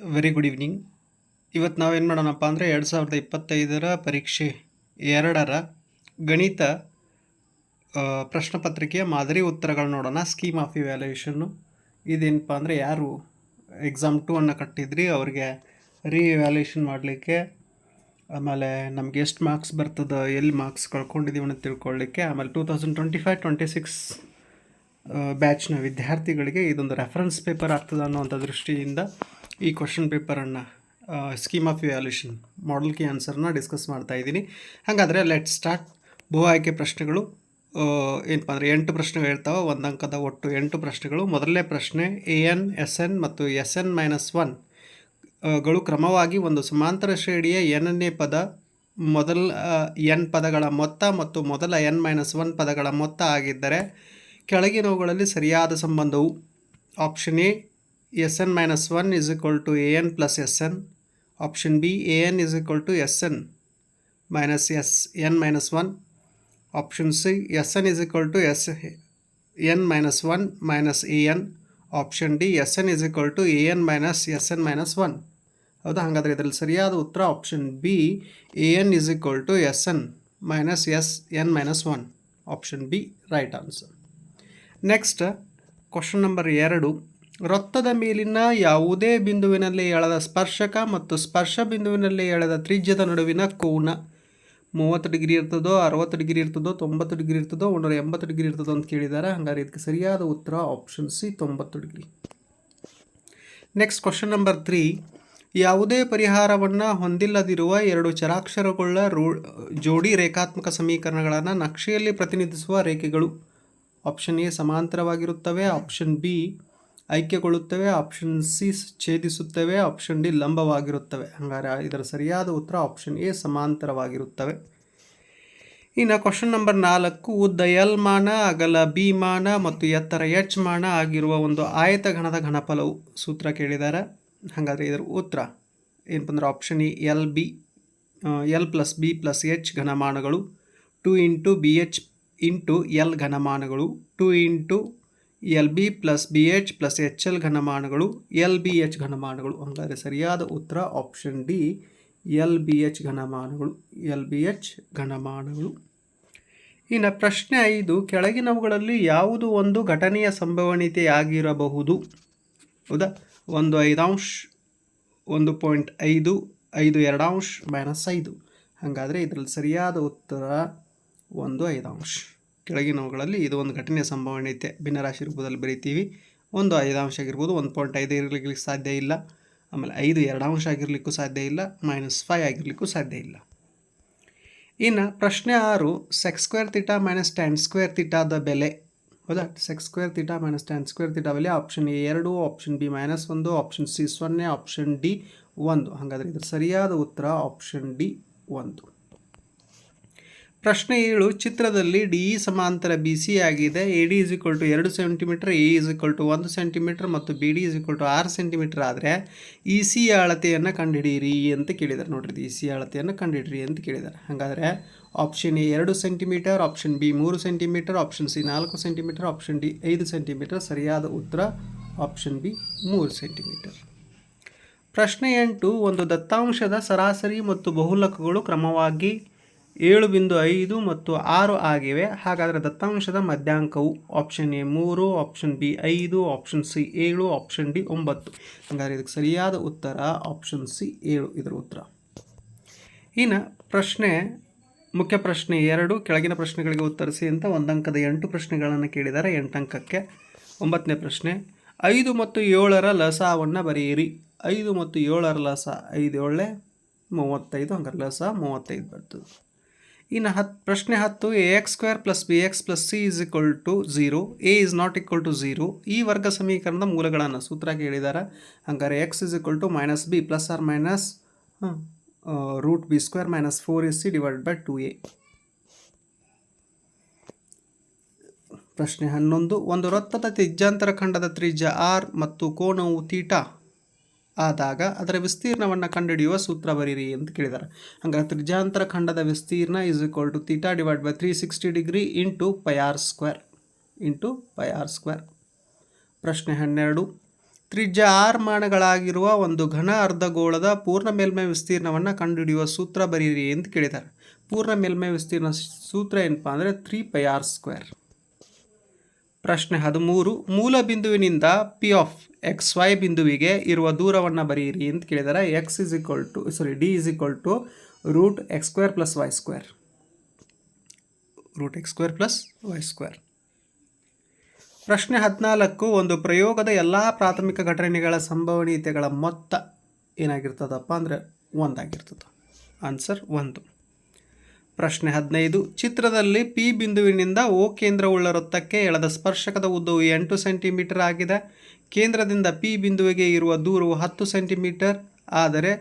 Very good evening ಇವತ್ತು ನಾವೇನು ಮಾಡೋಣಪ್ಪ ಅಂದರೆ ಎರಡು ಸಾವಿರದ ಇಪ್ಪತ್ತೈದರ ಪರೀಕ್ಷೆ ಎರಡರ ಗಣಿತ ಪ್ರಶ್ನೆಪತ್ರಿಕೆಯ ಪ್ರಶ್ನೆ ಪತ್ರಿಕೆಯ ಮಾದರಿ ಉತ್ತರಗಳು ನೋಡೋಣ. ಸ್ಕೀಮ್ ಆಫ್ ಇವ್ಯಾಲ್ಯೂಯೇಷನ್ನು ಇದೇನಪ್ಪ ಅಂದರೆ ಯಾರು ಎಕ್ಸಾಮ್ ಟೂ ಅನ್ನು ಕಟ್ಟಿದ್ರಿ, ಅವ್ರಿಗೆ ರೀ ಇವ್ಯಾಲ್ಯೂಯೇಷನ್ ಮಾಡಲಿಕ್ಕೆ, ಆಮೇಲೆ ನಮ್ಗೆ ಎಷ್ಟು ಮಾರ್ಕ್ಸ್ ಬರ್ತದೆ, ಎಲ್ಲಿ ಮಾರ್ಕ್ಸ್ ಕಳ್ಕೊಂಡಿದ್ದೀವಿ ಅಂತ ತಿಳ್ಕೊಳ್ಳಿಕ್ಕೆ ಆಮೇಲೆ two thousand twenty five twenty six ಬ್ಯಾಚ್ನ ವಿದ್ಯಾರ್ಥಿಗಳಿಗೆ ಇದೊಂದು ರೆಫರೆನ್ಸ್ ಪೇಪರ್ ಆಗ್ತದೆ ಅನ್ನೋವಂಥ ದೃಷ್ಟಿಯಿಂದ ಈ ಕ್ವಶನ್ ಪೇಪರನ್ನು ಸ್ಕೀಮ್ ಆಫ್ ವ್ಯಾಲ್ಯೂಷನ್ ಮಾಡಲ್ ಕಿ ಆನ್ಸರ್ನ ಡಿಸ್ಕಸ್ ಮಾಡ್ತಾ ಇದ್ದೀನಿ. ಹಾಗಾದರೆ ಲೆಟ್ ಸ್ಟಾರ್ಟ್ ಭೂ ಆಯ್ಕೆ ಪ್ರಶ್ನೆಗಳು ಏನಪ್ಪ ಅಂದರೆ ಎಂಟು ಪ್ರಶ್ನೆಗಳು ಇರ್ತಾವೆ ಒಂದು ಅಂಕದ ಒಟ್ಟು ಎಂಟು ಪ್ರಶ್ನೆಗಳು. ಮೊದಲನೇ ಪ್ರಶ್ನೆ ಎ ಎನ್ ಎಸ್ ಎನ್ ಮತ್ತು ಎಸ್ ಎನ್ ಮೈನಸ್ ಒನ್ಗಳು ಕ್ರಮವಾಗಿ ಒಂದು ಸಮಾಂತರ ಶ್ರೇಣಿಯ ಎನ್ನೇ ಪದ, ಮೊದಲ ಎನ್ ಪದಗಳ ಮೊತ್ತ ಮತ್ತು ಮೊದಲ ಎನ್ ಮೈನಸ್ ಒನ್ ಪದಗಳ ಮೊತ್ತ ಆಗಿದ್ದರೆ ಕೆಳಗಿನವುಗಳಲ್ಲಿ ಸರಿಯಾದ ಸಂಬಂಧವು option A S N minus one is equal to A N plus S N option B A N is equal to S N minus S N minus one option C S N is equal to S N minus one minus A N option D S N is equal to A N minus S N minus one ಹೌದಾ? ಹಾಗಾದರೆ ಇದರಲ್ಲಿ ಸರಿಯಾದ ಉತ್ತರ option B A N is equal to S N minus S N minus one option B right answer next question number ಎರಡು. ವೃತ್ತದ ಮೇಲಿನ ಯಾವುದೇ ಬಿಂದುವಿನಲ್ಲಿ ಎಳೆದ ಸ್ಪರ್ಶಕ ಮತ್ತು ಸ್ಪರ್ಶ ಬಿಂದುವಿನಲ್ಲಿ ಎಳೆದ ತ್ರಿಜ್ಯದ ನಡುವಿನ ಕೋನ. ಮೂವತ್ತು ಡಿಗ್ರಿ ಇರ್ತದೋ, ಅರವತ್ತು ಡಿಗ್ರಿ ಇರ್ತದೋ, ತೊಂಬತ್ತು ಡಿಗ್ರಿ ಇರ್ತದೋ, ಒಂದೂರ ಎಂಬತ್ತು ಡಿಗ್ರಿ ಇರ್ತದೋ ಅಂತ ಕೇಳಿದ್ದಾರೆ ಹಾಗಾದ್ರೆ ಇದಕ್ಕೆ ಸರಿಯಾದ ಉತ್ತರ ಆಪ್ಷನ್ ಸಿ ತೊಂಬತ್ತು degree. Next question number three ಯಾವುದೇ ಪರಿಹಾರವನ್ನು ಹೊಂದಿಲ್ಲದಿರುವ ಎರಡು ಚರಾಕ್ಷರಗಳ ರೋ, ಜೋಡಿ ರೇಖಾತ್ಮಕ ಸಮೀಕರಣಗಳನ್ನು ನಕ್ಷೆಯಲ್ಲಿ ಪ್ರತಿನಿಧಿಸುವ ರೇಖೆಗಳು. ಆಪ್ಷನ್ ಎ ಸಮಾಂತರವಾಗಿರುತ್ತವೆ ಆಪ್ಷನ್ ಬಿ ಐಕ್ಯಗೊಳ್ಳುತ್ತವೆ ಆಪ್ಷನ್ ಸಿ ಛೇದಿಸುತ್ತವೆ ಆಪ್ಷನ್ ಡಿ ಲಂಬವಾಗಿರುತ್ತವೆ. ಹಂಗಾರೆ ಇದರ ಸರಿಯಾದ ಉತ್ತರ ಆಪ್ಷನ್ ಎ ಸಮಾಂತರವಾಗಿರುತ್ತವೆ. ಇನ್ನು ಕ್ವಶನ್ ನಂಬರ್ ನಾಲ್ಕು ಉದ್ದ ಎಲ್ ಮಾನ ಅಗಲ ಬಿ ಮಾನ ಮತ್ತು ಎತ್ತರ ಎಚ್ ಮಾನ ಆಗಿರುವ ಒಂದು ಆಯತ ಘನದ ಘನಫಲವು ಸೂತ್ರ ಕೇಳಿದ್ದಾರೆ ಹಾಗಾದರೆ ಇದರ ಉತ್ತರ ಏನಪ್ಪ ಅಂದ್ರೆ option E L B L plus B plus H ಘನಮಾನಗಳು two into B H into L ಘನಮಾನಗಳು two into L B plus B H plus H L ಘನಮಾನಗಳು, L B H ಘನಮಾನಗಳು. ಹಾಗಾದರೆ ಸರಿಯಾದ ಉತ್ತರ option D, L B H ಘನಮಾನಗಳು, L B H ಘನಮಾನಗಳು. ಇನ್ನು ಪ್ರಶ್ನೆ ಐದು, ಕೆಳಗಿನವುಗಳಲ್ಲಿ ಯಾವುದು ಒಂದು ಘಟನೆಯ ಸಂಭವನೀಯತೆಯಾಗಿರಬಹುದು? ಹೌದಾ? ಒಂದು ಐದಾಂಶ, ಒಂದು ಪಾಯಿಂಟ್ ಐದು ಐದು ಎರಡಾಂಶ, ಮೈನಸ್ ಐದು. ಹಾಗಾದರೆ ಇದರಲ್ಲಿ ಸರಿಯಾದ ಉತ್ತರ ಒಂದು ಐದಾಂಶ. ಕೆಳಗಿನವುಗಳಲ್ಲಿ ಇದು ಒಂದು ಘಟನೆ ಸಂಭವನೀಯತೆ. ಭಿನ್ನರಾಶಿ ರೂಪದಲ್ಲಿ ಬರೀತೀವಿ. ಒಂದು ಐದು ಅಂಶ ಆಗಿರ್ಬೋದು, ಒಂದು ಪಾಯಿಂಟ್ ಐದು ಇರಲಿಕ್ಕೆ ಸಾಧ್ಯ ಇಲ್ಲ. ಆಮೇಲೆ ಐದು ಎರಡು ಅಂಶ ಆಗಿರಲಿಕ್ಕೂ ಸಾಧ್ಯ ಇಲ್ಲ ಮೈನಸ್ ಫೈವ್ ಆಗಿರಲಿಕ್ಕೂ ಸಾಧ್ಯ ಇಲ್ಲ. ಇನ್ನು ಪ್ರಶ್ನೆ ಆರು sec square theta minus tan square ತಿಟಾದ ಬೆಲೆ. ಹೌದಾ? Sec square theta minus tan square theta ಬೆಲೆ ಆಪ್ಷನ್ ಎ ಎರಡು ಆಪ್ಷನ್ ಬಿ ಮೈನಸ್ ಒಂದು ಆಪ್ಷನ್ ಸಿ ಸೊನ್ನೆ ಆಪ್ಷನ್ ಡಿ ಒಂದು. ಹಾಗಾದರೆ ಇದರ ಸರಿಯಾದ ಉತ್ತರ ಆಪ್ಷನ್ ಡಿ ಒಂದು. ಪ್ರಶ್ನೆ ಏಳು, ಚಿತ್ರದಲ್ಲಿ ಡಿ ಇ ಸಮಾಂತರ ಬಿ ಸಿ ಆಗಿದೆ. A D is equal to ಎರಡು centimetre, A is equal to ಒಂದು ಸೆಂಟಿಮೀಟರ್ ಮತ್ತು B D is equal to ಆರು ಸೆಂಟಿಮೀಟರ್ ಆದರೆ ಇ ಸಿ ಅಳತೆಯನ್ನು ಕಂಡುಹಿಡಿಯಿರಿ ಅಂತ ಕೇಳಿದ್ದಾರೆ ನೋಡ್ರಿ ಇ ಸಿ ಅಳತೆಯನ್ನು ಕಂಡುಹಿಡಿರಿ ಅಂತ ಕೇಳಿದ್ದಾರೆ ಹಾಗಾದರೆ ಆಪ್ಷನ್ ಎ ಎರಡು ಸೆಂಟಿಮೀಟರ್ ಆಪ್ಷನ್ ಬಿ ಮೂರು ಸೆಂಟಿಮೀಟರ್ ಆಪ್ಷನ್ ಸಿ ನಾಲ್ಕು ಸೆಂಟಿಮೀಟರ್ ಆಪ್ಷನ್ ಡಿ ಐದು ಸೆಂಟಿಮೀಟರ್, ಸರಿಯಾದ ಉತ್ತರ ಆಪ್ಷನ್ ಬಿ ಮೂರು ಸೆಂಟಿಮೀಟರ್. ಪ್ರಶ್ನೆ ಎಂಟು, ಒಂದು ದತ್ತಾಂಶದ ಸರಾಸರಿ ಮತ್ತು ಬಹುಲಕಗಳು ಕ್ರಮವಾಗಿ ಏಳು ಬಿಂದು ಐದು ಮತ್ತು ಆರು ಆಗಿವೆ. ಹಾಗಾದರೆ ದತ್ತಾಂಶದ ಮಧ್ಯಾಂಕವು ಆಪ್ಷನ್ ಎ ಮೂರು ಆಪ್ಷನ್ ಬಿ ಐದು ಆಪ್ಷನ್ ಸಿ ಏಳು ಆಪ್ಷನ್ ಡಿ ಒಂಬತ್ತು. ಹಾಗಾದರೆ ಇದಕ್ಕೆ ಸರಿಯಾದ ಉತ್ತರ ಆಪ್ಷನ್ ಸಿ ಏಳು, ಇದರ ಉತ್ತರ. ಇನ್ನು ಪ್ರಶ್ನೆ, ಮುಖ್ಯ ಪ್ರಶ್ನೆ ಎರಡು, ಕೆಳಗಿನ ಪ್ರಶ್ನೆಗಳಿಗೆ ಉತ್ತರಿಸಿ ಅಂತ ಒಂದಂಕದ ಎಂಟು ಪ್ರಶ್ನೆಗಳನ್ನು ಕೇಳಿದ್ದಾರೆ ಎಂಟಂಕಕ್ಕೆ ಒಂಬತ್ತನೇ ಪ್ರಶ್ನೆ, ಐದು ಮತ್ತು ಏಳರ ಲಸವನ್ನು ಬರೆಯಿರಿ. ಐದು ಮತ್ತು ಏಳರ ಲಸ ಐದು ಏಳೆ ಮೂವತ್ತೈದು, ಹಂಗಾರೆ ಲಸ ಮೂವತ್ತೈದು ಬರ್ತದೆ. ಇನ್ನು ಹತ್ತು ಪ್ರಶ್ನೆ ಹತ್ತು, A X square plus B X plus C is equal to zero, A is not equal to zero. ಈ ವರ್ಗ ಸಮೀಕರಣದ ಮೂಲಗಳನ್ನು ಸೂತ್ರಕ್ಕೆ ಹೇಳಿದ್ದಾರೆ ಹಂಗಾರೆ X is equal to minus B plus or minus root B square minus four A C divide by two A ಪ್ರಶ್ನೆ ಹನ್ನೊಂದು, ಒಂದು ವೃತ್ತದ ತ್ರಿಜ್ಯಾಂತರ ಖಂಡದ ತ್ರಿಜ್ಯ ಆರ್ ಮತ್ತು ಕೋನವು ತೀಟಾ ಆದಾಗ ಅದರ ವಿಸ್ತೀರ್ಣವನ್ನು ಕಂಡುಹಿಡಿಯುವ ಸೂತ್ರ ಬರೀರಿ ಅಂತ ಕೇಳಿದ್ದಾರೆ ಹಂಗಾರೆ ತ್ರಿಜಾಂತರ ಖಂಡದ ವಿಸ್ತೀರ್ಣ is equal to theta divide by three sixty degree into pi square into pi R square ಪ್ರಶ್ನೆ ಹನ್ನೆರಡು. ತ್ರಿಜ್ಯ ಆರ್ ಮಾನಗಳಾಗಿರುವ ಒಂದು ಘನ ಅರ್ಧಗೋಳದ ಪೂರ್ಣ ಮೇಲ್ಮೈ ವಿಸ್ತೀರ್ಣವನ್ನು ಕಂಡುಹಿಡಿಯುವ ಸೂತ್ರ ಬರೀರಿ ಅಂತ ಕೇಳಿದ್ದಾರೆ ಪೂರ್ಣ ಮೇಲ್ಮೈ ವಿಸ್ತೀರ್ಣ ಸೂತ್ರ ಏನಪ್ಪ ಅಂದರೆ ತ್ರೀ ಪೈ ಆರ್ ಸ್ಕ್ವೇರ್ ಪ್ರಶ್ನೆ ಹದಿಮೂರು, ಮೂಲ ಬಿಂದುವಿನಿಂದ ಪಿ ಆಫ್ ಎಕ್ಸ್ ವೈ ಬಿಂದುವಿಗೆ ಇರುವ ದೂರವನ್ನು ಬರೆಯಿರಿ ಅಂತ ಕೇಳಿದರೆ. X is equal to sorry D is equal to root X square plus Y square root X square plus Y square ಪ್ರಶ್ನೆ ಹದಿನಾಲ್ಕು, ಒಂದು ಪ್ರಯೋಗದ ಎಲ್ಲ ಪ್ರಾಥಮಿಕ ಘಟನೆಗಳ ಸಂಭವನೀಯತೆಗಳ ಮೊತ್ತ ಏನಾಗಿರ್ತದಪ್ಪ ಅಂದರೆ ಒಂದಾಗಿರ್ತದೆ. ಆನ್ಸರ್ ಒಂದು. ಪ್ರಶ್ನೆ ಹದಿನೈದು. ಚಿತ್ರದಲ್ಲಿ ಪಿ ಬಿಂದುವಿನಿಂದ ಓ ಕೇಂದ್ರವುಳ್ಳ ವೃತ್ತಕ್ಕೆ ಎಳೆದ ಸ್ಪರ್ಶಕದ ಉದ್ದವು ಎಂಟು ಸೆಂಟಿಮೀಟರ್ ಆಗಿದೆ. ಕೇಂದ್ರದಿಂದ ಪಿ ಬಿಂದುವಿಗೆ ಇರುವ ದೂರವು ಹತ್ತು ಸೆಂಟಿಮೀಟರ್. ಆದರೆ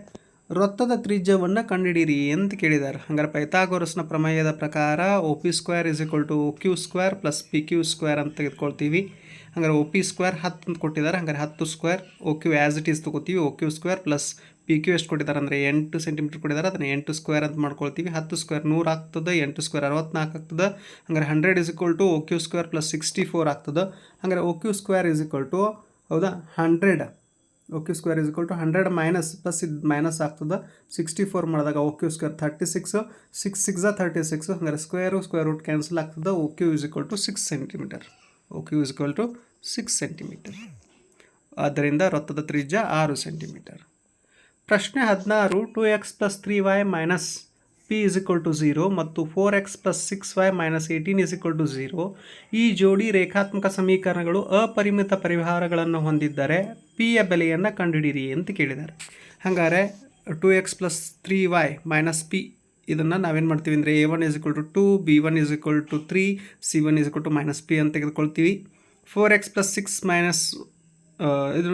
ವೃತ್ತದ ತ್ರಿಜ್ಯವನ್ನು ಕಂಡುಹಿಡಿಯಿರಿ ಅಂತ ಕೇಳಿದ್ದಾರೆ. ಹಂಗಾರೆ ಪೈಥಾಗೋರಸ್ನ ಪ್ರಮೇಯದ ಪ್ರಕಾರ O P square is equal to Q square plus P Q square ಅಂತ ತೆಗೆದುಕೊಳ್ತೀವಿ. ಹಂಗಾರೆ ಒ ಪಿ ಸ್ಕ್ವೇರ್ ಹತ್ತು ಅಂತ ಕೊಟ್ಟಿದ್ದಾರೆ. ಹಂಗಾರೆ ಹತ್ತು square O Q as it is ತೊಗೋತೀವಿ. O Q square plus P Q ಎಷ್ಟು ಕೊಟ್ಟಿದ್ದಾರೆ ಅಂದರೆ ಎಂಟು ಸೆಂಟಿಮೀಟರ್ ಕೊಟ್ಟಿದ್ದಾರೆ. ಅದನ್ನು ಎಂಟು ಸ್ಕ್ವೇರ್ ಅಂತ ಮಾಡ್ಕೊಳ್ತೀವಿ. ಹತ್ತು ಸ್ಕ್ವೇರ್ ನೂರು ಆಗ್ತದೆ, ಎಂಟು ಸ್ಕ್ವೇರ್ ಅರವತ್ನಾಲ್ಕು ಆಗ್ತದೆ. ಹಂಗಾರೆ hundred is equal to Q square plus sixty four ಆಗ್ತದೆ. ಹಂಗಾರೆ Q square is equal to ಹೌದಾ? Hundred O Q square is equal to hundred minus plus ಇದು ಮೈನಸ್ ಆಗ್ತದೆ. ಸಿಕ್ಸ್ಟಿ ಫೋರ್ ಮಾಡಿದಾಗ O Q square thirty six six six thirty six ಹಂಗಾರೆ square square root cancel ಆಗ್ತದೆ. O Q is equal to six centimetre O Q is equal to six centimetre ಆದ್ದರಿಂದ ವೃತ್ತದ ತ್ರಿಜ್ಯ ಆರು centimetre ಪ್ರಶ್ನೆ ಹದಿನಾರು two X plus three Y minus P is equal to zero ಮತ್ತು four X plus six Y minus eighteen is equal to zero ಈ ಜೋಡಿ ರೇಖಾತ್ಮಕ ಸಮೀಕರಣಗಳು ಅಪರಿಮಿತ ಪರಿಹಾರಗಳನ್ನು ಹೊಂದಿದ್ದರೆ ಪಿಯ ಬೆಲೆಯನ್ನು ಕಂಡುಹಿಡಿಯಿರಿ ಅಂತ ಕೇಳಿದ್ದಾರೆ. ಹಾಗಾದರೆ two X plus three Y minus P ಇದನ್ನು ನಾವೇನು ಮಾಡ್ತೀವಿ ಅಂದರೆ A one is equal to two B one is equal to three C one is equal to minus P ಅಂತ ತೆಗೆದುಕೊಳ್ತೀವಿ. Four X plus six minus ಇದು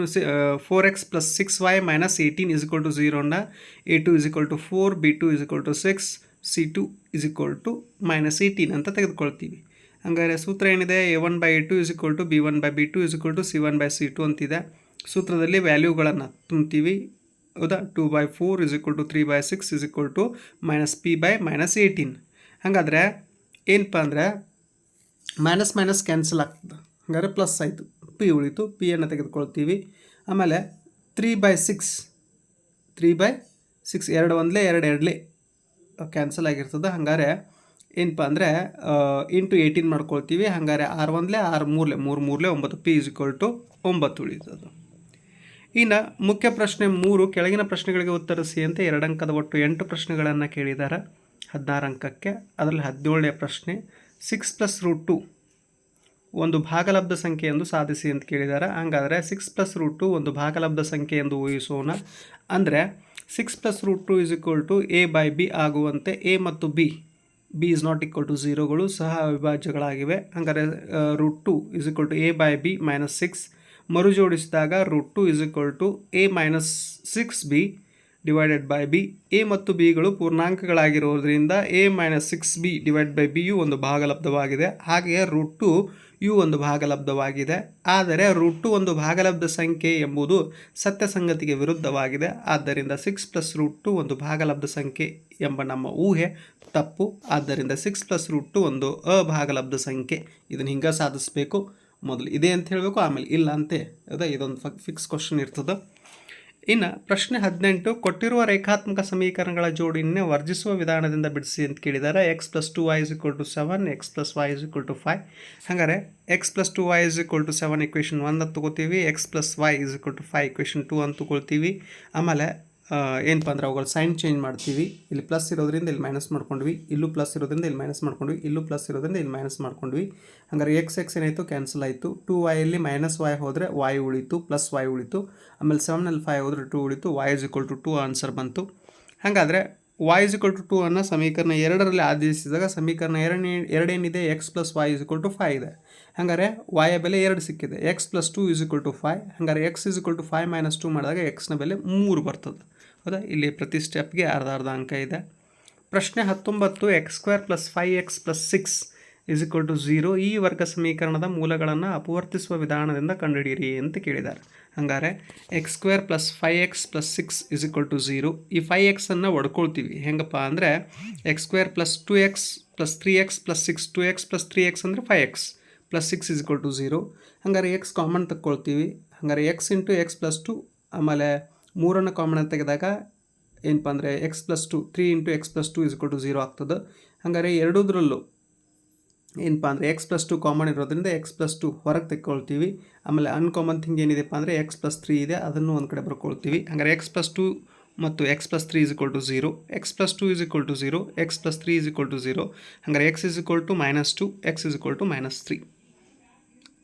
four X plus six Y minus eighteen is equal to ಝೀರೋನ A two is equal to four B two is equal to six C two is equal to minus eighteen ಅಂತ ತೆಗೆದುಕೊಳ್ತೀವಿ. ಹಂಗಾರೆ ಸೂತ್ರ ಏನಿದೆ? A one by A two is equal to B one by B two is equal to C one by C two ಅಂತಿದೆ. ಸೂತ್ರದಲ್ಲಿ ವ್ಯಾಲ್ಯೂಗಳನ್ನು ತುಂಬ್ತೀವಿ. ಹೌದಾ? Two by four is equal to three by six is equal to minus P by minus eighteen ಹಾಗಾದರೆ ಏನಪ್ಪ ಅಂದರೆ minus minus cancel ಆಗ್ತದೆ. ಹಾಗಾದ್ರೆ ಪ್ಲಸ್ ಆಯಿತು. ಪಿ ಉಳಿತು ಪಿಯನ್ನು ತೆಗೆದುಕೊಳ್ತೀವಿ. ಆಮೇಲೆ three by six three by six ಎರಡು ಒಂದಲೇ, ಎರಡು ಎರಡಲೇ ಕ್ಯಾನ್ಸಲ್ ಆಗಿರ್ತದೆ. ಹಂಗಾರೆ ಏನಪ್ಪ ಅಂದರೆ ಇಂಟು ಏಯ್ಟೀನ್ ಮಾಡ್ಕೊಳ್ತೀವಿ. ಹಂಗಾರೆ ಆರು ಒಂದಲೇ, ಆರು ಮೂರಲೆ, ಮೂರು ಮೂರಲೆ, ಒಂಬತ್ತು ಪಿ ಇಸ್ ಇಕ್ವಲ್ ಟು ಒಂಬತ್ತು ಉಳಿತದೆ ಇನ್ನು ಮುಖ್ಯ ಪ್ರಶ್ನೆ ಮೂರು, ಕೆಳಗಿನ ಪ್ರಶ್ನೆಗಳಿಗೆ ಉತ್ತರಿಸಿ ಅಂತ ಎರಡು ಅಂಕದ ಒಟ್ಟು ಎಂಟು ಪ್ರಶ್ನೆಗಳನ್ನು ಕೇಳಿದ್ದಾರೆ ಹದಿನಾರು ಅಂಕಕ್ಕೆ. ಅದರಲ್ಲಿ ಹದಿನೇಳನೇ ಪ್ರಶ್ನೆ ಸಿಕ್ಸ್ ಪ್ಲಸ್ ರೂಟ್ ಟು ಒಂದು ಭಾಗಲಬ್ಧ ಸಂಖ್ಯೆ ಎಂದು ಸಾಧಿಸಿ ಅಂತ ಕೇಳಿದ್ದಾರೆ ಹಂಗಾದರೆ ಸಿಕ್ಸ್ ಪ್ಲಸ್ ರೂಟ್ ಟು ಒಂದು ಭಾಗಲಬ್ಧ ಸಂಖ್ಯೆ ಎಂದು ಊಹಿಸೋಣ. ಅಂದರೆ six plus root two is equal to A by B ಆಗುವಂತೆ ಎ ಮತ್ತು B B is not equal to ಝೀರೋಗಳು ಸಹ ಅವಿಭಾಜ್ಯಗಳಾಗಿವೆ. ಹಂಗಾರೆ root two is equal to A by B minus six ಮರುಜೋಡಿಸಿದಾಗ root two is equal to A minus six B divided by B A ಮತ್ತು ಬಿಗಳು ಪೂರ್ಣಾಂಕಗಳಾಗಿರೋದ್ರಿಂದ A minus six B divide by ಬಿಯು ಒಂದು ಭಾಗಲಬ್ಧವಾಗಿದೆ. ಹಾಗೆಯೇ root two you ಒಂದು ಭಾಗಲಬ್ಧವಾಗಿದೆ. ಆದರೆ root two ಒಂದು ಭಾಗಲಬ್ಧ ಸಂಖ್ಯೆ ಎಂಬುದು ಸತ್ಯ ಸಂಗತಿಗೆ ವಿರುದ್ಧವಾಗಿದೆ. ಆದ್ದರಿಂದ ಸಿಕ್ಸ್ ಪ್ಲಸ್ ರೂಟ್ ಟು ಒಂದು ಭಾಗಲಬ್ಧ ಸಂಖ್ಯೆ ಎಂಬ ನಮ್ಮ ಊಹೆ ತಪ್ಪು. ಆದ್ದರಿಂದ ಸಿಕ್ಸ್ ಪ್ಲಸ್ ರೂಟ್ ಟು ಒಂದು ಅಭಾಗಲಬ್ಧ ಸಂಖ್ಯೆ. ಇದನ್ನು ಹಿಂಗೆ ಸಾಧಿಸಬೇಕು. ಮೊದಲು ಇದೆ ಅಂತ ಹೇಳಬೇಕು, ಆಮೇಲೆ ಇಲ್ಲ ಅಂತೆ. ಅದೇ ಇದೊಂದು ಫಿಕ್ಸ್ ಕ್ವಶನ್ ಇರ್ತದೆ. ಇನ್ನು ಪ್ರಶ್ನೆ ಹದಿನೆಂಟು, ಕೊಟ್ಟಿರುವ ರೇಖಾತ್ಮಕ ಸಮೀಕರಣಗಳ ಜೋಡಿನೇ ವರ್ಜಿಸುವ ವಿಧಾನದಿಂದ ಬಿಡಿಸಿ ಅಂತ ಕೇಳಿದ್ದಾರೆ X plus two Y is equal to seven X plus Y is equal to five ಹಾಗಾದರೆ X plus two Y is equal to seven equation one ಅಂತ ತೊಗೋತೀವಿ X plus Y is equal to five equation two ಅಂತ ತೊಗೊಳ್ತೀವಿ. ಆಮೇಲೆ ಏನಪ್ಪ ಅಂದ್ರೆ ಅವುಗಳು sign change ಮಾಡ್ತೀವಿ. ಇಲ್ಲಿ ಪ್ಲಸ್ ಇರೋದ್ರಿಂದ ಇಲ್ಲಿ ಮೈನಸ್ ಮಾಡ್ಕೊಂಡ್ವಿ, ಇಲ್ಲೂ ಪ್ಲಸ್ ಇರೋದ್ರಿಂದ ಇಲ್ಲಿ ಮೈನಸ್ ಮಾಡ್ಕೊಂಡ್ವಿ, ಇಲ್ಲೂ ಪ್ಲಸ್ ಇರೋದ್ರಿಂದ ಇಲ್ಲಿ ಮೈನಸ್ ಮಾಡ್ಕೊಂಡ್ವಿ. ಹಂಗಾರೆ ಎಕ್ಸ್ ಎಕ್ಸ್ ಏನಾಯಿತು? ಕ್ಯಾನ್ಸಲ್ ಆಯಿತು. ಟು ವೈಯಲ್ಲಿ ಮೈನಸ್ ವೈ ಹೋದರೆ ವೈ ಉಳಿತು ಪ್ಲಸ್ ವೈ ಉಳಿತು. ಆಮೇಲೆ ಸೆವೆನಲ್ಲಿ ಫೈವ್ ಹೋದರೆ ಟು ಉಳಿತು. Y is equal to two answer ಬಂತು. ಹಾಗಾದರೆ Y is equal to two ಅನ್ನೋ ಸಮೀಕರಣ ಎರಡರಲ್ಲಿ ಆದೇಶಿಸಿದಾಗ ಸಮೀಕರಣ ಎರಡನೇ, ಎರಡೇನಿದೆ? X plus Y is equal to five ಇದೆ. ಹಾಗಾದರೆ ವಾಯ ಬೆಲೆ ಎರಡು ಸಿಕ್ಕಿದೆ. X plus two is equal to five ಹಾಗಾದ್ರೆ X is equal to five minus two ಮಾಡಿದಾಗ ಎಕ್ಸ್ನ ಬೆಲೆ ಮೂರು ಬರ್ತದೆ. ಹೌದಾ? ಇಲ್ಲಿ ಪ್ರತಿ ಸ್ಟೆಪ್ಗೆ ಅರ್ಧ ಅರ್ಧ ಅಂಕ ಇದೆ. ಪ್ರಶ್ನೆ ಹತ್ತೊಂಬತ್ತು X square plus five X plus six is to zero ಈ ವರ್ಗ ಸಮೀಕರಣದ ಮೂಲಗಳನ್ನು ಅಪವರ್ತಿಸುವ ವಿಧಾನದಿಂದ ಕಂಡುಹಿಡಿಯಿರಿ ಅಂತ ಕೇಳಿದ್ದಾರೆ. ಹಂಗಾರೆ X square plus five X plus six is to zero ಈ ಫೈ ಎಕ್ಸನ್ನು ಒಡ್ಕೊಳ್ತೀವಿ. ಹೆಂಗಪ್ಪ ಅಂದರೆ X square plus two X plus three X plus six two X plus three X ಅಂದರೆ five X plus six is to zero ಹಂಗಾರೆ X common ತಗೊಳ್ತೀವಿ ಹಂಗಾರೆ X into X plus two ಆಮೇಲೆ ಮೂರನ್ನು ಕಾಮನ್ ತೆಗೆದಾಗ ಏನಪ್ಪ ಅಂದರೆ X plus two three into X plus two is to zero ಆಗ್ತದೆ. ಹಂಗಾರೆ ಎರಡೂದ್ರಲ್ಲೂ ಏನಪ್ಪ ಅಂದರೆ ಎಕ್ಸ್ ಪ್ಲಸ್ ಟು ಕಾಮನ್ ಇರೋದ್ರಿಂದ ಎಕ್ಸ್ ಪ್ಲಸ್ ಟು ಹೊರಗೆ ತೆಕ್ಕೊಳ್ತೀವಿ. ಆಮೇಲೆ ಅನ್ಕಾಮನ್ ಥಿಂಗ್ ಏನಿದೆಪ್ಪ ಅಂದರೆ ಎಕ್ಸ್ ಪ್ಲಸ್ ತ್ರೀ ಇದೆ, ಅದನ್ನು ಒಂದು ಕಡೆ ಬರ್ಕೊಳ್ತೀವಿ. ಹಂಗಾರೆ ಎಕ್ಸ್ ಪ್ಲಸ್ ಟು ಮತ್ತು X plus three is equal to zero X plus two is equal to zero X plus three is equal to zero ಹಂಗಾರೆ X is equal to minus two X is equal to minus three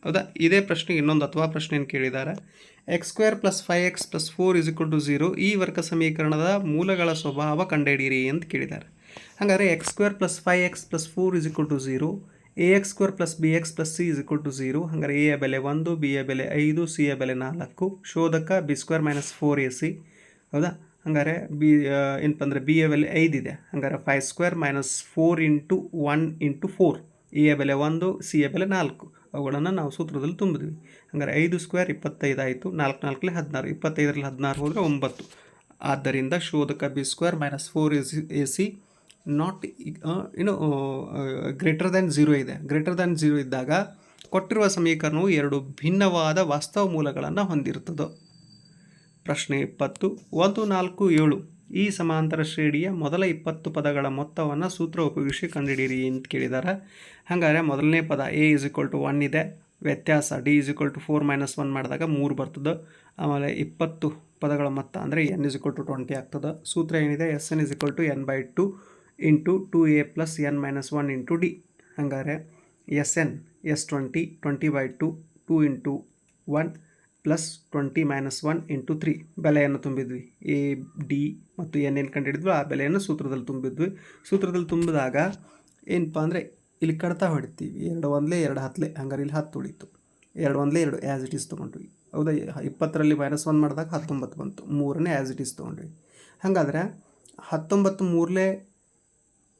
ಹೌದಾ? ಇದೇ ಪ್ರಶ್ನೆ ಇನ್ನೊಂದು ಅಥವಾ ಪ್ರಶ್ನೆಯನ್ನು ಕೇಳಿದ್ದಾರೆ X square plus five X plus four is equal to zero ಈ ವರ್ಗ ಸಮೀಕರಣದ ಮೂಲಗಳ ಸ್ವಭಾವ ಕಂಡುಹಿಡಿಯಿರಿ ಅಂತ ಕೇಳಿದ್ದಾರೆ ಹಾಗಾದರೆ X square plus five x plus four is equal to zero a x square plus b x plus c is equal to zero ಹಂಗಾರೆ ಎ ಯ ಬೆಲೆ ಒಂದು ಬಿ ಯ ಬೆಲೆ ಐದು ಸಿ ಯ ಬೆಲೆ ನಾಲ್ಕು. ಶೋಧಕ b square minus four a c ಹೌದಾ? ಹಂಗಾರೆ ಬಿ ಏನಪ್ಪ ಅಂದರೆ ಬಿ ಯ ಬೆಲೆ ಐದಿದೆ ಹಂಗಾರೆ five square minus four into one into four a ಯ ಬೆಲೆ ಒಂದು ಸಿ ಯ ಬೆಲೆ ನಾಲ್ಕು. ಅವುಗಳನ್ನು ನಾವು ಸೂತ್ರದಲ್ಲಿ ತುಂಬಿದ್ವಿ. ಹಂಗಾರೆ ಐದು ಸ್ಕ್ವೇರ್ ಇಪ್ಪತ್ತೈದು ಆಯಿತು. ನಾಲ್ಕು ನಾಲ್ಕಲ್ಲಿ ಹದಿನಾರು. ಇಪ್ಪತ್ತೈದರಲ್ಲಿ ಹದಿನಾರು ಹೋದರೆ ಒಂಬತ್ತು. ಆದ್ದರಿಂದ ಶೋಧಕ b square minus four a c a c not ಏನು ಗ್ರೇಟರ್ ದ್ಯಾನ್ ಝೀರೋ ಇದೆ. ಗ್ರೇಟರ್ ದ್ಯಾನ್ ಝೀರೋ ಇದ್ದಾಗ ಕೊಟ್ಟಿರುವ ಸಮೀಕರಣವು ಎರಡು ಭಿನ್ನವಾದ ವಾಸ್ತವ ಮೂಲಗಳನ್ನು ಹೊಂದಿರುತ್ತದೆ. ಪ್ರಶ್ನೆ ಇಪ್ಪತ್ತು, ಒಂದು, ನಾಲ್ಕು, ಏಳು ಈ ಸಮಾಂತರ ಶ್ರೇಣಿಯ ಮೊದಲ ಇಪ್ಪತ್ತು ಪದಗಳ ಮೊತ್ತವನ್ನು ಸೂತ್ರ ಉಪಯೋಗಿಸಿ ಕಂಡುಹಿಡಿಯಿರಿ ಅಂತ ಕೇಳಿದ್ದಾರೆ ಹಾಗಾದರೆ ಮೊದಲನೇ ಪದ a is equal to one ಇದೆ. ವ್ಯತ್ಯಾಸ d is equal to four minus one ಮಾಡಿದಾಗ ಮೂರು ಬರ್ತದೆ. ಆಮೇಲೆ ಇಪ್ಪತ್ತು ಪದಗಳ ಮೊತ್ತ ಅಂದರೆ n is equal to twenty ಆಗ್ತದೆ. ಸೂತ್ರ ಏನಿದೆ? S n is equal to n by two into two a plus n minus one into d ಹಂಗಾರೆ s n s twenty twenty by two two into one plus twenty minus one into three ಬೆಲೆಯನ್ನು ತುಂಬಿದ್ವಿ. A d ಮತ್ತು n ಏನು ಕಂಡುಹಿಡಿದ್ವಿ ಆ ಬೆಲೆಯನ್ನು ಸೂತ್ರದಲ್ಲಿ ತುಂಬಿದ್ವಿ. ಸೂತ್ರದಲ್ಲಿ ತುಂಬಿದಾಗ ಏನಪ್ಪ ಅಂದರೆ ಇಲ್ಲಿ ಕಡ್ತಾ ಹೊಡಿತೀವಿ. ಎರಡು ಒಂದಲೇ, ಎರಡು ಹತ್ತಲೆ ಹಂಗಾರೆ ಇಲ್ಲಿ ಹತ್ತು ಉಳಿತು. ಎರಡು ಒಂದಲೇ, ಎರಡು ಆ್ಯಸ್ ಇಟ್ ಈಸ್ ತೊಗೊಂಡ್ವಿ. ಹೌದಾ? ಇಪ್ಪತ್ತರಲ್ಲಿ ಮೈನಸ್ ಒನ್ ಮಾಡಿದಾಗ ಹತ್ತೊಂಬತ್ತು ಬಂತು. ಮೂರನೇ ಆ್ಯಸ್ ಇಟ್ ಈಸ್ ತೊಗೊಂಡ್ವಿ. ಹಾಗಾದ್ರೆ ಹತ್ತೊಂಬತ್ತು ಮೂರಲೇ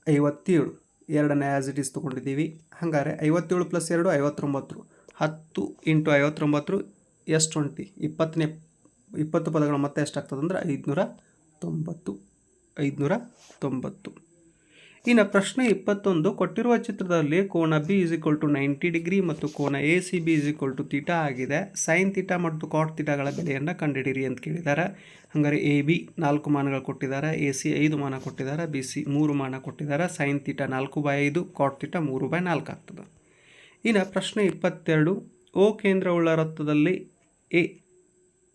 ಐವತ್ತೇಳು. ಎರಡನೇ ಆ್ಯಸ್ ಇಟ್ ಈಸ್ ತೊಗೊಂಡಿದ್ದೀವಿ. ಹಾಗಾದ್ರೆ ಐವತ್ತೇಳು ಪ್ಲಸ್ ಎರಡು, ಐವತ್ತೊಂಬತ್ತು. ಹತ್ತು ಇಂಟು ಐವತ್ತೊಂಬತ್ತು, ಎಸ್ ಟ್ವೆಂಟಿ. ಇಪ್ಪತ್ತನೇ, ಇಪ್ಪತ್ತು ಪದಗಳ ಮತ್ತೆ ಎಷ್ಟಾಗ್ತದೆ ಅಂದ್ರೆ ಐದುನೂರ ತೊಂಬತ್ತು. ಐದುನೂರ ತೊಂಬತ್ತು. ಇನ್ನು ಪ್ರಶ್ನೆ ಇಪ್ಪತ್ತೊಂದು, ಕೊಟ್ಟಿರುವ ಚಿತ್ರದಲ್ಲಿ ಕೋನ b is equal to ninety degree ಮತ್ತು ಕೋನ a c b is equal to theta ಆಗಿದೆ. ಸೈನ್ ತೀಟಾ ಮತ್ತು ಕಾಟ್ ತೀಟಾಗಳ ಬೆಲೆಯನ್ನು ಕಂಡುಹಿಡಿಯಿರಿ ಅಂತ ಕೇಳಿದ್ದಾರೆ ಹಾಗಾದರೆ ಎ ಬಿ ನಾಲ್ಕು ಮಾನಗಳು ಕೊಟ್ಟಿದ್ದಾರೆ. ಎ ಸಿ ಐದು ಮಾನ ಕೊಟ್ಟಿದ್ದಾರೆ. ಬಿ ಸಿ ಮೂರು ಮಾನ ಕೊಟ್ಟಿದ್ದಾರೆ. ಸೈನ್ ತೀಟಾ ನಾಲ್ಕು ಬೈ ಐದು ಕಾಟ್ ತೀಟಾ ಮೂರು ಬೈ ನಾಲ್ಕು ಆಗ್ತದೆ. ಇನ್ನು ಪ್ರಶ್ನೆ ಇಪ್ಪತ್ತೆರಡು ಓ ಕೇಂದ್ರವುಳ್ಳ ವೃತ್ತದಲ್ಲಿ ಎ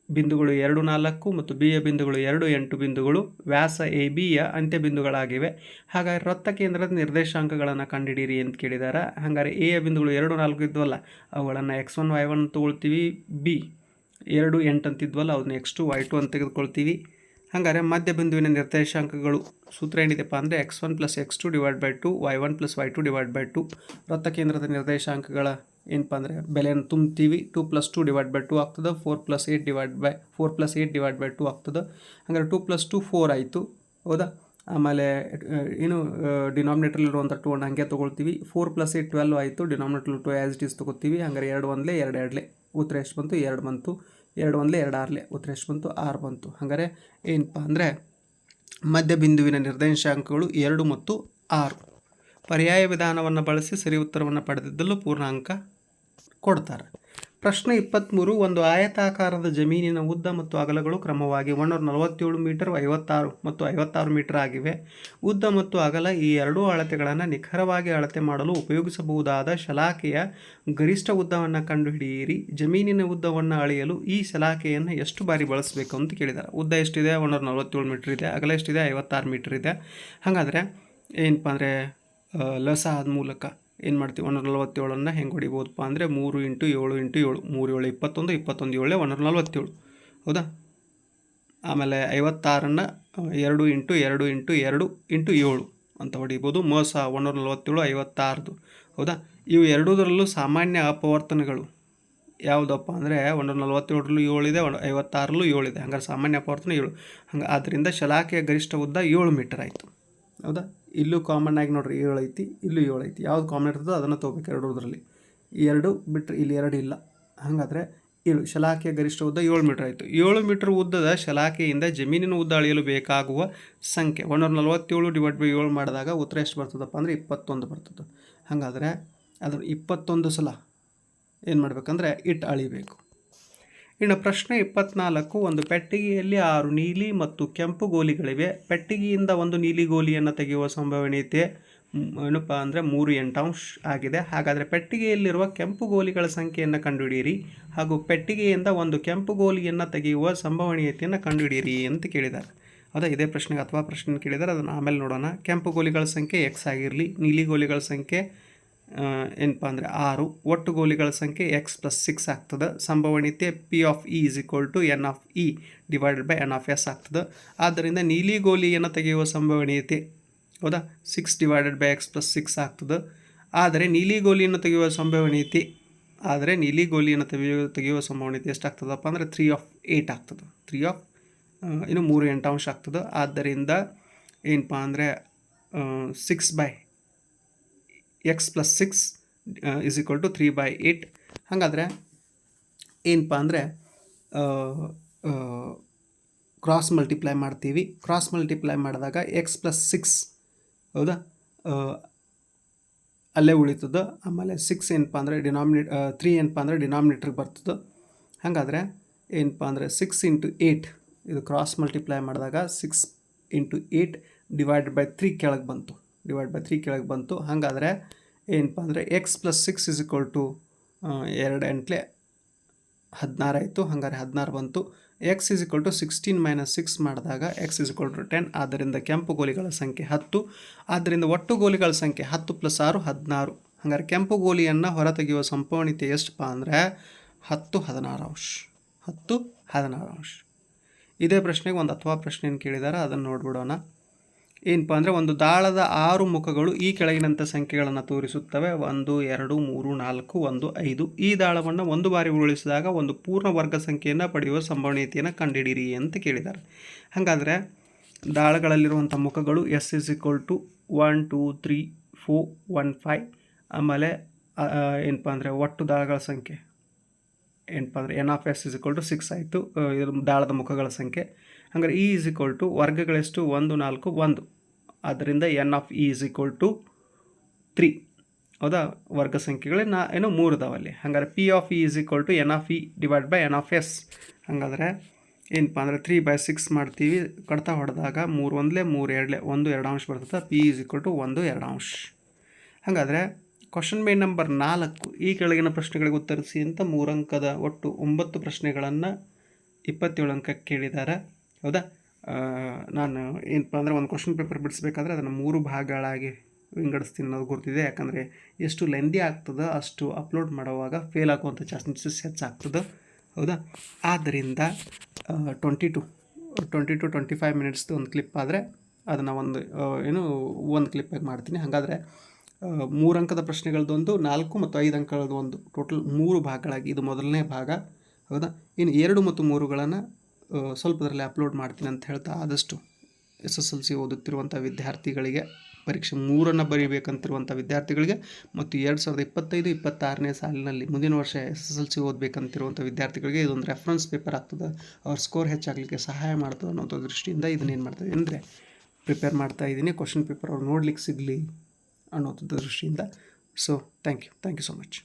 ಬಿಂದುಗಳು ಎರಡು ನಾಲ್ಕು ಮತ್ತು ಬಿಯ ಬಿಂದುಗಳು ಎರಡು ಎಂಟು ಬಿಂದುಗಳು, ವ್ಯಾಸ ಎ ಬಿಯ ಅಂತ್ಯ ಬಿಂದುಗಳಾಗಿವೆ ಹಾಗಾಗಿ ವೃತ್ತ ಕೇಂದ್ರದ ನಿರ್ದೇಶಾಂಕಗಳನ್ನು ಕಂಡುಹಿಡಿಯಿರಿ ಅಂತ ಕೇಳಿದ್ದಾರೆ ಹಾಗಾದ್ರೆ ಯ ಬಿಂದುಗಳು ಎರಡು ನಾಲ್ಕು ಇದ್ವಲ್ಲ, ಅವುಗಳನ್ನು ಎಕ್ಸ್ ಒನ್, ವೈ ಒನ್ ತೊಗೊಳ್ತೀವಿ, ಬಿ ಎರಡು ಎಂಟು ಅಂತಿದ್ವಲ್ಲ ಅದನ್ನ ಎಕ್ಸ್ ಟು, ವೈ ಟು ಅಂತ ತೆಗೆದುಕೊಳ್ತೀವಿ. ಹಾಗಾದರೆ ಮಧ್ಯ ಬಿಂದುವಿನ ನಿರ್ದೇಶಾಂಕಗಳು ಸೂತ್ರ ಏನಿದೆಪ್ಪ ಅಂದರೆ x one plus x two divide by two, y one plus y two divide by two. ವೃತ್ತ ಕೇಂದ್ರದ ನಿರ್ದೇಶಾಂಕಗಳ ಏನಪ್ಪ ಅಂದರೆ ಬೆಲೆಯನ್ನು ತುಂಬ್ತೀವಿ. Two plus two divide by two ಆಗ್ತದೆ. Four plus eight divide by, four plus eight divide by two ಆಗ್ತದೆ. ಹಂಗಾರೆ two plus to four ಆಯಿತು. ಹೌದಾ? ಆಮೇಲೆ ಏನು ಡಿನಾಮಿನೇಟ್ರಲ್ಲಿರುವಂಥ ಟು ಅನ್ನು ಹಾಗೆ ತೊಗೊಳ್ತೀವಿ. ಫೋರ್ ಪ್ಲಸ್ ಏಯ್ಟ್ ಟ್ವೆಲ್ವ್ ಆಯಿತು. ಡಿನಾಮಿನೇಟ್ರಲ್ಲಿ ಟು ಆ್ಯಸ್ ಇಟ್ ಈಸ್ ತೊಗೋತೀವಿ ಹಂಗಾರೆ ಎರಡು ಒಂದಲೇ ಎರಡು ಎರಡಲೇ. ಉತ್ತರ ಎಷ್ಟು ಬಂತು? ಎರಡು ಬಂತು. ಎರಡು ಒಂದಲೇ ಎರಡು ಆರ್ಲೆ. ಉತ್ತರ ಎಷ್ಟು ಬಂತು? ಆರು ಬಂತು. ಹಾಗಾದರೆ ಏನಪ್ಪ ಅಂದರೆ ಮಧ್ಯ ಬಿಂದುವಿನ ನಿರ್ದೇಶಾಂಕಗಳು ಎರಡು ಮತ್ತು ಆರು. ಪರ್ಯಾಯ ವಿಧಾನವನ್ನು ಬಳಸಿ ಸರಿ ಉತ್ತರವನ್ನು ಪಡೆದಿದ್ದಲ್ಲೂ ಪೂರ್ಣಾಂಕ ಕೊಡ್ತಾರೆ. ಪ್ರಶ್ನೆ ಇಪ್ಪತ್ತ್ಮೂರು ಒಂದು ಆಯತಾಕಾರದ ಜಮೀನಿನ ಉದ್ದ ಮತ್ತು ಅಗಲಗಳು ಕ್ರಮವಾಗಿ ಒಂದೂರ ನಲವತ್ತೇಳು ಮೀಟರ್, ಐವತ್ತಾರು ಮತ್ತು ಐವತ್ತಾರು ಮೀಟರ್ ಆಗಿವೆ. ಉದ್ದ ಮತ್ತು ಅಗಲ ಈ ಎರಡೂ ಅಳತೆಗಳನ್ನು ನಿಖರವಾಗಿ ಅಳತೆ ಮಾಡಲು ಉಪಯೋಗಿಸಬಹುದಾದ ಶಲಾಕೆಯ ಗರಿಷ್ಠ ಉದ್ದವನ್ನು ಕಂಡುಹಿಡಿಯಿರಿ. ಜಮೀನಿನ ಉದ್ದವನ್ನು ಅಳೆಯಲು ಈ ಶಲಾಕೆಯನ್ನು ಎಷ್ಟು ಬಾರಿ ಬಳಸಬೇಕು ಅಂತ ಕೇಳಿದ್ದಾರೆ ಉದ್ದ ಎಷ್ಟಿದೆ? ಒಂದೂರ ನಲವತ್ತೇಳು ಮೀಟರ್ ಇದೆ. ಅಗಲ ಎಷ್ಟಿದೆ? ಐವತ್ತಾರು ಮೀಟರ್ ಇದೆ. ಹಾಗಾದರೆ ಏನಪ್ಪ ಅಂದರೆ ಲಸ ಆದ ಮೂಲಕ ಏನು ಮಾಡ್ತೀವಿ? ಒನ್ನೂರ ನಲ್ವತ್ತೇಳನ್ನು ಹೆಂಗೆ ಹೊಡಿಬೋದಪ್ಪ ಅಂದರೆ ಮೂರು ಇಂಟು ಏಳು ಇಂಟು ಏಳು, ಮೂರು ಏಳು ಇಪ್ಪತ್ತೊಂದು ಇಪ್ಪತ್ತೊಂದು ಏಳೆ ಒನ್ನೂರ ನಲ್ವತ್ತೇಳು ಹೌದಾ? ಆಮೇಲೆ ಐವತ್ತಾರನ್ನು ಎರಡು ಇಂಟು ಎರಡು ಇಂಟು ಎರಡು ಇಂಟು ಏಳು ಅಂತ ಹೊಡಿಬೋದು. ಮೋಸ ಒನ್ನೂರ ನಲ್ವತ್ತೇಳು ಐವತ್ತಾರದು. ಹೌದಾ? ಇವು ಎರಡೂದರಲ್ಲೂ ಸಾಮಾನ್ಯ ಅಪವರ್ತನಗಳು. ಯಾವುದಪ್ಪ ಅಂದರೆ ಒಂದೂರ ಏಳು ಏಳಿದೆ, ಒಂದು ಐವತ್ತಾರಲ್ಲೂ ಏಳಿದೆ. ಹಂಗಾರೆ ಸಾಮಾನ್ಯ ಅಪವರ್ತನ ಏಳು. ಹಂಗೆ ಆದ್ದರಿಂದ ಶಲಾಖೆಯ ಗರಿಷ್ಠ ಉದ್ದ ಏಳು ಮೀಟರ್ ಆಯಿತು. ಹೌದಾ? ಇಲ್ಲೂ ಕಾಮನ್ ಆಗಿ ನೋಡ್ರಿ ಏಳು ಐತಿ, ಇಲ್ಲೂ ಏಳು ಐತಿ. ಯಾವ್ದು ಕಾಮನ್ ಇರ್ತದೋ ಅದನ್ನು ತೊಗೋಬೇಕು ಇದರಲ್ಲಿ. ಎರಡು ಬಿಟ್ಟರೆ ಇಲ್ಲಿ ಎರಡು ಇಲ್ಲ. ಹಾಗಾದರೆ ಏಳು ಶಲಾಕೆಯ ಗರಿಷ್ಠ ಉದ್ದ ಏಳು ಮೀಟರ್ ಆಯಿತು. ಏಳು ಮೀಟರ್ ಉದ್ದದ ಶಲಾಕೆಯಿಂದ ಜಮೀನಿನ ಉದ್ದ ಅಳೆಯಲು ಬೇಕಾಗುವ ಸಂಖ್ಯೆ ಒಂದೂರ ನಲವತ್ತೇಳು ಡಿವೈಡ್ ಬೈ ಏಳು ಮಾಡಿದಾಗ ಉತ್ತರ ಎಷ್ಟು ಬರ್ತದಪ್ಪ ಅಂದರೆ ಇಪ್ಪತ್ತೊಂದು ಬರ್ತದೆ. ಹಾಗಾದರೆ ಅದರ ಇಪ್ಪತ್ತೊಂದು ಸಲ ಏನು ಮಾಡಬೇಕಂದ್ರೆ ಇಟ್ಟು ಅಳಿಬೇಕು. ಇನ್ನು ಪ್ರಶ್ನೆ ಇಪ್ಪತ್ನಾಲ್ಕು, ಒಂದು ಪೆಟ್ಟಿಗೆಯಲ್ಲಿ ಆರು ನೀಲಿ ಮತ್ತು ಕೆಂಪು ಗೋಲಿಗಳಿವೆ. ಪೆಟ್ಟಿಗೆಯಿಂದ ಒಂದು ನೀಲಿ ಗೋಲಿಯನ್ನು ತೆಗೆಯುವ ಸಂಭವನೀಯತೆ ಏನಪ್ಪ ಅಂದರೆ ಮೂರು ಎಂಟಾಂಶ ಆಗಿದೆ. ಹಾಗಾದರೆ ಪೆಟ್ಟಿಗೆಯಲ್ಲಿರುವ ಕೆಂಪು ಗೋಲಿಗಳ ಸಂಖ್ಯೆಯನ್ನು ಕಂಡುಹಿಡಿಯಿರಿ ಹಾಗೂ ಪೆಟ್ಟಿಗೆಯಿಂದ ಒಂದು ಕೆಂಪು ಗೋಲಿಯನ್ನು ತೆಗೆಯುವ ಸಂಭವನೀಯತೆಯನ್ನು ಕಂಡುಹಿಡಿಯಿರಿ ಅಂತ ಕೇಳಿದ್ದಾರೆ. ಅದೇ ಇದೇ ಪ್ರಶ್ನೆಗೆ ಅಥವಾ ಪ್ರಶ್ನೆ ಕೇಳಿದರೆ ಅದನ್ನು ಆಮೇಲೆ ನೋಡೋಣ. ಕೆಂಪು ಗೋಲಿಗಳ ಸಂಖ್ಯೆ ಎಕ್ಸ್ ಆಗಿರಲಿ, ನೀಲಿ ಗೋಲಿಗಳ ಸಂಖ್ಯೆ ಏನಪ್ಪ ಅಂದರೆ ಆರು. ಒಟ್ಟು ಗೋಲಿಗಳ ಸಂಖ್ಯೆ ಎಕ್ಸ್ ಪ್ಲಸ್ ಸಿಕ್ಸ್ ಆಗ್ತದೆ. ಸಂಭವನೀಯತೆ p of e is equal to n of e divided by n of s ಆಗ್ತದೆ. ಆದ್ದರಿಂದ ನೀಲಿ ಗೋಲಿಯನ್ನು ತೆಗೆಯುವ ಸಂಭವನೀಯತೆ ಹೌದಾ? Six divided by x plus six ಆಗ್ತದೆ. ಆದರೆ ನೀಲಿ ಗೋಲಿಯನ್ನು ತೆಗೆಯುವ ಸಂಭವನೀಯತೆ ಆದರೆ ನೀಲಿ ಗೋಲಿಯನ್ನು ತೆಗೆಯುವ ತೆಗೆಯುವ ಸಂಭವನೀಯತೆ ಎಷ್ಟಾಗ್ತದಪ್ಪ ಅಂದರೆ ತ್ರೀ ಆಫ್ ಏಯ್ಟ್ ಆಗ್ತದೆ. ತ್ರೀ ಆಫ್ ಇನ್ನು ಮೂರು ಎಂಟಾಂಶ ಆಗ್ತದೆ. ಆದ್ದರಿಂದ ಏನಪ್ಪ ಅಂದರೆ six by x plus six is equal to three by eight ಹಾಗಾದರೆ ಏನಪ್ಪ ಅಂದರೆ ಕ್ರಾಸ್ ಮಲ್ಟಿಪ್ಲೈ ಮಾಡ್ತೀವಿ. ಕ್ರಾಸ್ ಮಲ್ಟಿಪ್ಲೈ ಮಾಡಿದಾಗ ಎಕ್ಸ್ ಪ್ಲಸ್ ಸಿಕ್ಸ್ ಹೌದಾ? ಅಲ್ಲೇ ಉಳಿತದ. ಆಮೇಲೆ ಸಿಕ್ಸ್ ಏನಪ್ಪ ಅಂದರೆ ಡಿನಾಮಿನೇಟ್ ತ್ರೀ ಏನಪ್ಪ ಅಂದರೆ ಡಿನಾಮಿನೇಟ್ರಿಗೆ ಬರ್ತದೆ. ಹಾಗಾದರೆ ಏನಪ್ಪ ಅಂದರೆ ಸಿಕ್ಸ್ ಇಂಟು ಏಯ್ಟ್ ಇದು ಕ್ರಾಸ್ ಮಲ್ಟಿಪ್ಲೈ ಮಾಡಿದಾಗ six into eight divide by three ಕೆಳಗೆ ಬಂತು. ಡಿವೈಡ್ ಬೈ ತ್ರೀ ಕೆಳಗೆ ಬಂತು. ಹಾಗಾದರೆ ಏನಪ್ಪ ಅಂದರೆ x plus six is equal to ಎರಡು ಎಂಟ್ಲೆ ಹದಿನಾರು ಆಯಿತು. ಹಾಗಾದ್ರೆ ಹದಿನಾರು ಬಂತು. X is equal to sixteen minus six ಮಾಡಿದಾಗ x is equal to ten ಆದ್ದರಿಂದ ಕೆಂಪು ಗೋಲಿಗಳ ಸಂಖ್ಯೆ ಹತ್ತು. ಆದ್ದರಿಂದ ಒಟ್ಟು ಗೋಲಿಗಳ ಸಂಖ್ಯೆ ಹತ್ತು ಪ್ಲಸ್ ಆರು, ಹದಿನಾರು. ಹಾಗಾದ್ರೆ ಕೆಂಪು ಗೋಲಿಯನ್ನು ಹೊರತೆಗೆಯುವ ಸಂಪೂರ್ಣತೆ ಎಷ್ಟಪ್ಪ ಅಂದರೆ ಹತ್ತು ಹದಿನಾರು ಅಂಶ. ಹತ್ತು ಹದಿನಾರು ಅಂಶ. ಇದೇ ಪ್ರಶ್ನೆಗೆ ಒಂದು ಅಥವಾ ಪ್ರಶ್ನೆಯನ್ನು ಕೇಳಿದಾರೆ, ಅದನ್ನು ನೋಡ್ಬಿಡೋಣ. ಏನಪ್ಪ ಅಂದರೆ ಒಂದು ದಾಳದ ಆರು ಮುಖಗಳು ಈ ಕೆಳಗಿನಂಥ ಸಂಖ್ಯೆಗಳನ್ನು ತೋರಿಸುತ್ತವೆ. ಒಂದು, ಎರಡು, ಮೂರು, ನಾಲ್ಕು, ಒಂದು, ಐದು. ಈ ದಾಳವನ್ನು ಒಂದು ಬಾರಿ ಉರುಳಿಸಿದಾಗ ಒಂದು ಪೂರ್ಣ ವರ್ಗ ಸಂಖ್ಯೆಯನ್ನು ಪಡೆಯುವ ಸಂಭವನೀಯತೆಯನ್ನು ಕಂಡುಹಿಡಿಯಿರಿ ಅಂತ ಕೇಳಿದ್ದಾರೆ. ಹಾಗಾದರೆ ದಾಳಗಳಲ್ಲಿರುವಂಥ ಮುಖಗಳು s is equal to one, two, three, four, one, five. ಆಮೇಲೆ ಏನಪ್ಪ ಅಂದರೆ ಒಟ್ಟು ದಾಳಗಳ ಸಂಖ್ಯೆ. ಏನಪ್ಪ ಅಂದರೆ n of s is equal to six ಆಯಿತು. ಇದು ದಾಳದ ಮುಖಗಳ ಸಂಖ್ಯೆ. ಹಾಗಾದ್ರೆ ಇ ಈಸ್ ಈಕ್ವಲ್ ಟು ವರ್ಗಗಳೆಷ್ಟು ಒಂದು, ನಾಲ್ಕು, ಒಂದು. ಆದ್ದರಿಂದ n of e is equal to three ಹೌದಾ? ವರ್ಗ ಸಂಖ್ಯೆಗಳೇ ನಾ ಏನು ಮೂರು ಅದಾವಲ್ಲಿ ಹಂಗಾರೆ p of e is equal to n of e divide by n of s ಹಾಗಾದ್ರೆ ಏನಪ್ಪ ಅಂದರೆ ತ್ರೀ ಬೈ ಸಿಕ್ಸ್ ಮಾಡ್ತೀವಿ. ಕಡ್ತಾ ಹೊಡೆದಾಗ ಮೂರು ಒಂದಲೇ ಮೂರು, ಎರಡಲೇ ಒಂದು, ಎರಡು ಅಂಶ ಬರ್ತದೆ. ಪಿ ಈಸ್ ಈಕ್ವಲ್ ಟು ಒಂದು, ಎರಡು ಅಂಶ. ಹಾಗಾದರೆ ಕ್ವಶನ್ ಮೇ ನಂಬರ್ ನಾಲ್ಕು. ಈ ಕೆಳಗಿನ ಪ್ರಶ್ನೆಗಳಿಗೆ ಉತ್ತರಿಸಿ ಅಂತ ಮೂರಂಕದ ಒಟ್ಟು ಒಂಬತ್ತು ಪ್ರಶ್ನೆಗಳನ್ನು ಇಪ್ಪತ್ತೇಳು ಅಂಕಕ್ಕೆ ಕೇಳಿದ್ದಾರೆ ಹೌದಾ? ನಾನು ಏನಪ್ಪ ಅಂದರೆ ಒಂದು ಕ್ವಶನ್ ಪೇಪರ್ ಬಿಡಿಸ್ಬೇಕಾದ್ರೆ ಅದನ್ನು ಮೂರು ಭಾಗಗಳಾಗಿ ವಿಂಗಡಿಸ್ತೀನಿ ಅನ್ನೋದು ಗೊತ್ತಿದೆ ಯಾಕಂದರೆ ಎಷ್ಟು ಲೆಂದಿ ಆಗ್ತದೆ ಅಷ್ಟು ಅಪ್ಲೋಡ್ ಮಾಡುವಾಗ ಫೇಲ್ ಆಗುವಂಥ ಚಾನ್ಸಸ್ ಹೆಚ್ಚಾಗ್ತದೆ, ಹೌದಾ? ಆದ್ದರಿಂದ twenty to twenty to twenty five ಮಿನಿಟ್ಸ್ದು ಒಂದು ಕ್ಲಿಪ್ ಆದರೆ ಅದನ್ನು ಒಂದು ಏನು, ಒಂದು ಕ್ಲಿಪ್ಪಾಗಿ ಮಾಡ್ತೀನಿ. ಹಾಗಾದರೆ ಮೂರು ಅಂಕದ ಪ್ರಶ್ನೆಗಳದ್ದೊಂದು ನಾಲ್ಕು ಮತ್ತು ಐದು ಅಂಕಗಳದ್ದು ಒಂದು. ಟೋಟಲ್ ಮೂರು ಭಾಗಗಳಾಗಿ ಇದು ಮೊದಲನೇ ಭಾಗ, ಹೌದಾ? ಇನ್ನು ಎರಡು ಮತ್ತು ಮೂರುಗಳನ್ನು ಸ್ವಲ್ಪದರಲ್ಲಿ ಅಪ್ಲೋಡ್ ಮಾಡ್ತೀನಿ ಅಂತ ಹೇಳ್ತಾ ಆದಷ್ಟು ಎಸ್ ಎಸ್ ಎಲ್ ಸಿ ಓದುತ್ತಿರುವಂಥ ವಿದ್ಯಾರ್ಥಿಗಳಿಗೆ ಪರೀಕ್ಷೆ ಮೂರನ್ನು ಬರೀಬೇಕಂತಿರುವಂಥ ವಿದ್ಯಾರ್ಥಿಗಳಿಗೆ ಮತ್ತು ಎರಡು ಸಾವಿರದ ಇಪ್ಪತ್ತೈದು, ಇಪ್ಪತ್ತಾರನೇ ಸಾಲಿನಲ್ಲಿ ಮುಂದಿನ ವರ್ಷ ಎಸ್ ಎಸ್ ಎಲ್ ಸಿ ಓದಬೇಕಂತಿರುವಂಥ ವಿದ್ಯಾರ್ಥಿಗಳಿಗೆ ಇದೊಂದು ರೆಫರೆನ್ಸ್ ಪೇಪರ್ ಆಗ್ತದೆ. ಅವ್ರ ಸ್ಕೋರ್ ಹೆಚ್ಚಾಗಲಿಕ್ಕೆ ಸಹಾಯ ಮಾಡ್ತದೆ ಅನ್ನೋಂಥ ದೃಷ್ಟಿಯಿಂದ ಇದನ್ನೇನು ಮಾಡ್ತದೆ ಅಂದರೆ ಪ್ರಿಪೇರ್ ಮಾಡ್ತಾ ಇದ್ದೀನಿ ಕ್ವಶನ್ ಪೇಪರ್ ಅವ್ರು ನೋಡ್ಲಿಕ್ಕೆ ಸಿಗಲಿ ಅನ್ನೋದ್ರ ದೃಷ್ಟಿಯಿಂದ. So thank you thank you so much